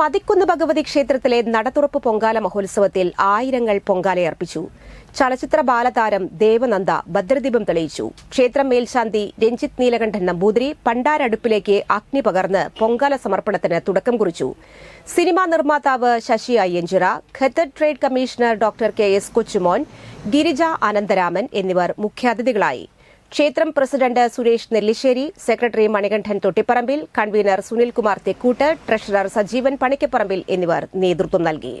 മതിക്കുന്ന് ഭഗവതി ക്ഷേത്രത്തിലെ നടതുറപ്പ് പൊങ്കാല മഹോത്സവത്തിൽ ആയിരങ്ങൾ പൊങ്കാലയർപ്പിച്ചു ചലച്ചിത്ര ബാലതാരം ദേവനന്ദ ഭദ്രദീപം തെളിയിച്ചു. ക്ഷേത്രം മേൽശാന്തി രഞ്ജിത് നീലകണ്ഠൻ നമ്പൂതിരി പണ്ടാരടുപ്പിലേക്ക് അഗ്നി പകർന്ന് പൊങ്കാല സമർപ്പണത്തിന് തുടക്കം കുറിച്ചു. സിനിമാ നിർമ്മാതാവ് Sasi Ayyanchira Qatar trade commissioner doctor K S Kochumon Girija Anantharaman എന്നിവർ മുഖ്യാതിഥികളായി. ക്ഷേത്രം president Suresh Nellissery secretary Manikandan Thottipparambil convener Sunilkumar Thekkoot treasurer Sajeevan Panikkaparambil എന്നിവർ നേതൃത്വം നൽകി.